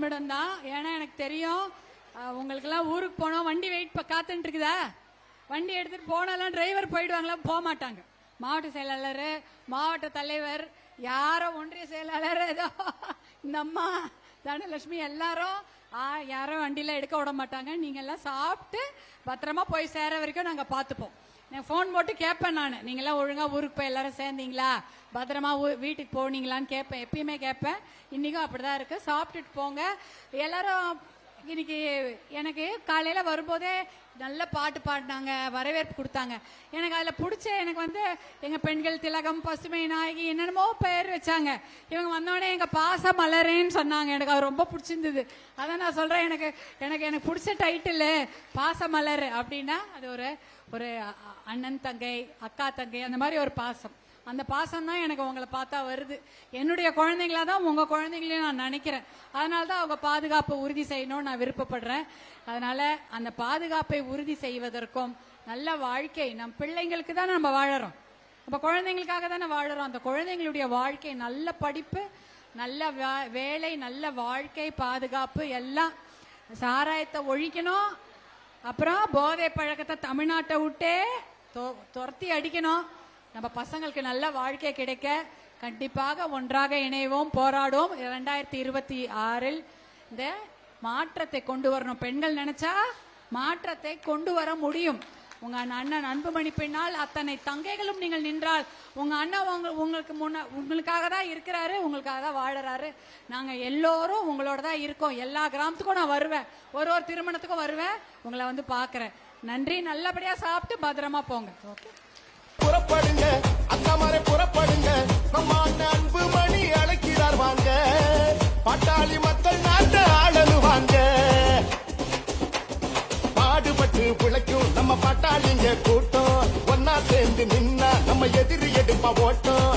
நிமிடம் தான் ஏன்னா எனக்கு தெரியும் உங்களுக்கெல்லாம் ஊருக்கு போனோம் வண்டி வெயிட் காத்துட்டு இருக்குதா வண்டி எடுத்துட்டு போனாலும் டிரைவர் போயிடுவாங்களா? போக மாட்டாங்க மாவட்ட செயலாளர் மாவட்ட தலைவர் யாரோ ஒன்றிய செயலாளர் ஏதோ இந்த அம்மா தனலட்சுமி எல்லாரும் யாரும் வண்டியில எடுக்க விட மாட்டாங்க. நீங்க எல்லாம் சாப்பிட்டு பத்திரமா போய் சேர வரைக்கும் நாங்க பார்த்துப்போம். நான் ஃபோன் போட்டு கேட்பேன் நான். நீங்களாம் ஒழுங்கா ஊருக்கு போய் எல்லாரும் சேர்ந்தீங்களா? பத்திரமா ஊ- வீட்டுக்கு போனீங்களான்னு கேட்பேன். எப்பயுமே கேட்பேன். இன்னைக்கும் அப்படிதான் இருக்கு. சாப்பிட்டுட்டு போங்க. எல்லாரும் இன்னைக்கு எனக்கு காலையில வரும்போதே நல்ல பாட்டு பாடினாங்க வரவேற்பு கொடுத்தாங்க. எனக்கு அதில் பிடிச்ச எனக்கு வந்து எங்கள் பெண்கள் திலகம் பசுமை நாயகி என்னென்னமோ பெயர் வச்சாங்க. இவங்க வந்தோடனே எங்கள் பாச மலரேன்னு சொன்னாங்க. எனக்கு அது ரொம்ப பிடிச்சிருந்தது. அதை நான் சொல்கிறேன் எனக்கு எனக்கு எனக்கு பிடிச்ச டைட்டில் பாச மலர் அப்படின்னா அது ஒரு ஒரு அண்ணன் தங்கை அக்கா தங்கை அந்த மாதிரி ஒரு பாசம். அந்த பாசம் தான் எனக்கு உங்களை பார்த்தா வருது. என்னுடைய குழந்தைங்களா தான் உங்க குழந்தைங்களையும் நான் நினைக்கிறேன். அதனால தான் அவங்க பாதுகாப்பை உறுதி செய்யணும்னு நான் விருப்பப்படுறேன். அதனால அந்த பாதுகாப்பை உறுதி செய்வதற்கும் நல்ல வாழ்க்கை நம் பிள்ளைங்களுக்கு தான் நம்ம வாழறோம். நம்ம குழந்தைங்களுக்காக தானே வாழறோம். அந்த குழந்தைங்களுடைய வாழ்க்கை நல்ல படிப்பு நல்ல வேலை நல்ல வாழ்க்கை பாதுகாப்பு எல்லாம் சாராயத்தை ஒழிக்கணும். அப்புறம் போதை பழக்கத்தை தமிழ்நாட்டை விட்டே தொ- துரத்தி அடிக்கணும். நம்ம பசங்களுக்கு நல்ல வாழ்க்கை கிடைக்க கண்டிப்பாக ஒன்றாக இணைவோம் போராடுவோம். இரண்டாயிரத்தி இருபத்தி ஆறில் இந்த மாற்றத்தை கொண்டு வரணும். பெண்கள் நினைச்சா மாற்றத்தை கொண்டு வர முடியும். உங்க அண்ணன் அன்புமணி பின்னால் அத்தனை தங்கைகளும் நீங்கள் நின்றால் உங்க அண்ணன் உங்க உங்களுக்கு முன்ன உங்களுக்காக தான் இருக்கிறாரு உங்களுக்காக தான் வாழறாரு. நாங்க எல்லோரும் உங்களோட தான் இருக்கோம். எல்லா கிராமத்துக்கும் நான் வருவேன். ஒரு ஒரு திருமணத்துக்கும் வருவேன். உங்களை வந்து பாக்குறேன் நன்றி. நல்லபடியா சாப்பிட்டு பத்திரமா போங்க. ஓகே பட்டாளி மக்கள் நாட்டை ஆளனு வாங்க. பாடுபட்டு பிழைக்கும் நம்ம பட்டாளிங்க கூட்டம். ஒன்னா சேர்ந்து நின்னா நம்ம எதிரி எடுப்ப ஓட்டம்.